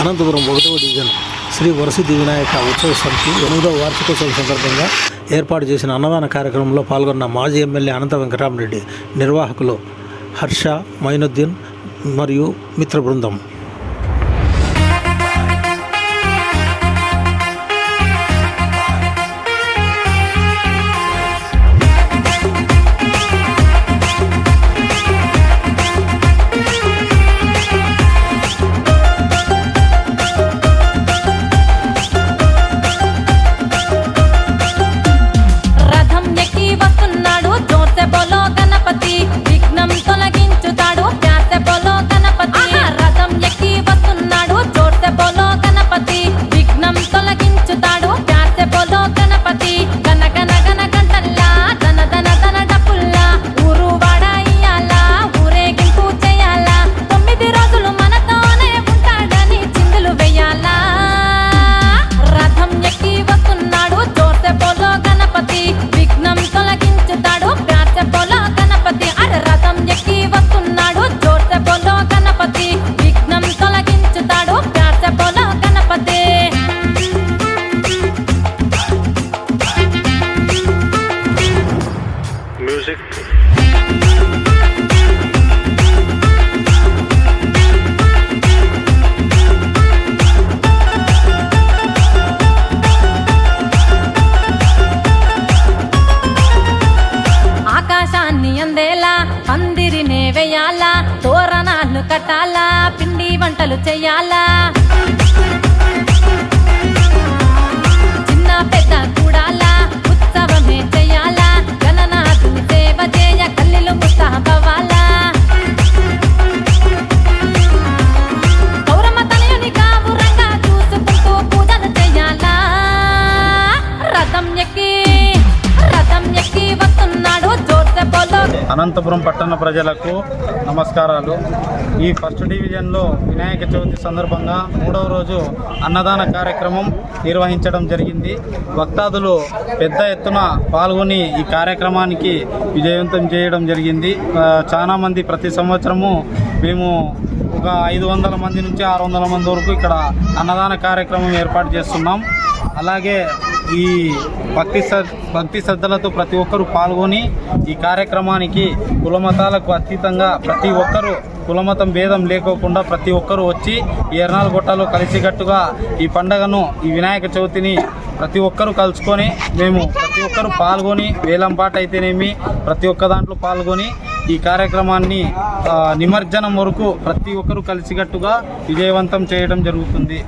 అనంతపురం ఒకటవ డివిజన్ శ్రీ వరసిద్ధి వినాయక ఉత్సవ సమితి ఎనిమిదవ వార్షికోత్సవం సందర్భంగా ఏర్పాటు చేసిన అన్నదాన కార్యక్రమంలో పాల్గొన్న మాజీ ఎమ్మెల్యే అనంత వెంకటరామరెడ్డి నిర్వాహకులు హర్ష మైనుద్దీన్ మరియు మిత్ర బృందం తోరణాలు పిండి వంటలు చేయాలా? అనంతపురం పట్టణ ప్రజలకు నమస్కారాలు. ఈ ఫస్ట్ డివిజన్లో వినాయక చవితి సందర్భంగా మూడవ రోజు అన్నదాన కార్యక్రమం నిర్వహించడం జరిగింది. భక్తాదులు పెద్ద ఎత్తున పాల్గొని ఈ కార్యక్రమానికి విజయవంతం చేయడం జరిగింది. చాలామంది ప్రతి సంవత్సరము మేము ఒక ఐదు వందల మంది నుంచి ఆరు వందల మంది వరకు ఇక్కడ అన్నదాన కార్యక్రమం ఏర్పాటు చేస్తున్నాం. అలాగే ఈ భక్తి భక్తి శ్రద్ధలతో ప్రతి ఒక్కరూ పాల్గొని ఈ కార్యక్రమానికి కులమతాలకు అతీతంగా ప్రతి ఒక్కరూ కులమతం భేదం లేకోకుండా ప్రతి ఒక్కరూ వచ్చి ఈ ఎర్నాల గొట్టాలో కలిసికట్టుగా ఈ పండగను ఈ వినాయక చవితిని ప్రతి ఒక్కరూ కలుసుకొని మేము ప్రతి ఒక్కరూ పాల్గొని వేలంపాట అయితేనేమి ప్రతి ఒక్క దాంట్లో పాల్గొని ఈ కార్యక్రమాన్ని నిమజ్జనం వరకు ప్రతి ఒక్కరూ కలిసికట్టుగా విజయవంతం చేయడం జరుగుతుంది.